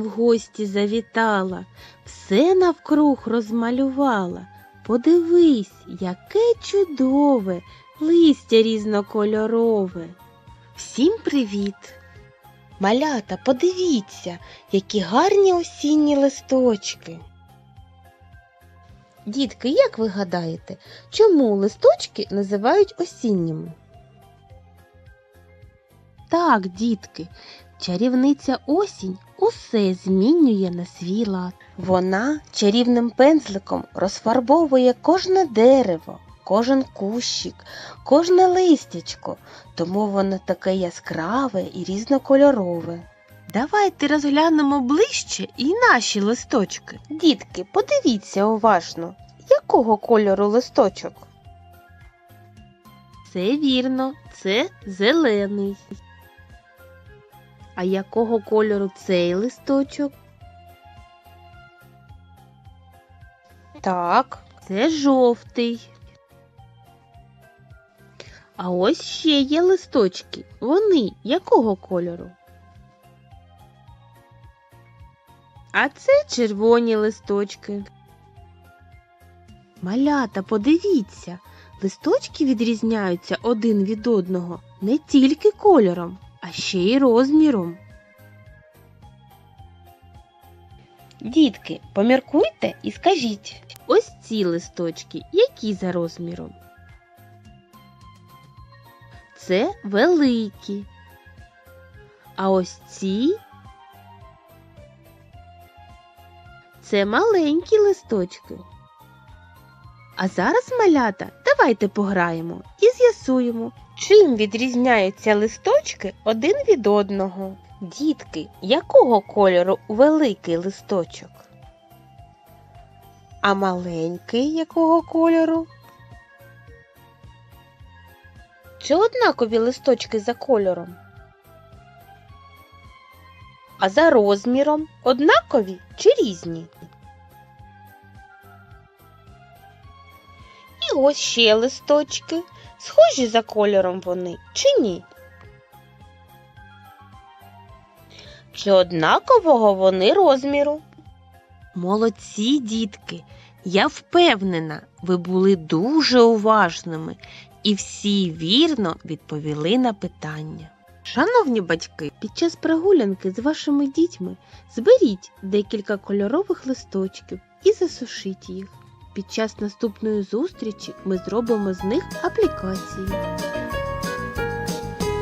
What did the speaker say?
в гості завітала, все навкруг розмалювала. Подивись, яке чудове, листя різнокольорове. Всім привіт! Малята, подивіться, які гарні осінні листочки. Дітки, як ви гадаєте, чому листочки називають осінніми? Так, дітки, чарівниця осінь усе змінює на свій лад. Вона чарівним пензликом розфарбовує кожне дерево, кожен кущик, кожне листячко, тому воно таке яскраве і різнокольорове. Давайте розглянемо ближче і наші листочки. Дітки, подивіться уважно, якого кольору листочок? Це вірно, це зелений. А якого кольору цей листочок? Так, це жовтий. А ось ще є листочки. Вони якого кольору? А це червоні листочки. Малята, подивіться, листочки відрізняються один від одного не тільки кольором, а ще й розміром. Дітки, поміркуйте і скажіть. Ось ці листочки, які за розміром? Це великі. А ось ці це маленькі листочки. А зараз, малята, давайте пограємо і з'ясуємо, чим відрізняються листочки один від одного. Дітки, якого кольору великий листочок? А маленький якого кольору? Чи однакові листочки за кольором? А за розміром однакові чи різні? І ось ще листочки. Схожі за кольором вони чи ні? Чи однакового вони розміру? Молодці, дітки! Я впевнена, ви були дуже уважними і всі вірно відповіли на питання. Шановні батьки, під час прогулянки з вашими дітьми зберіть декілька кольорових листочків і засушіть їх. Під час наступної зустрічі ми зробимо з них аплікації.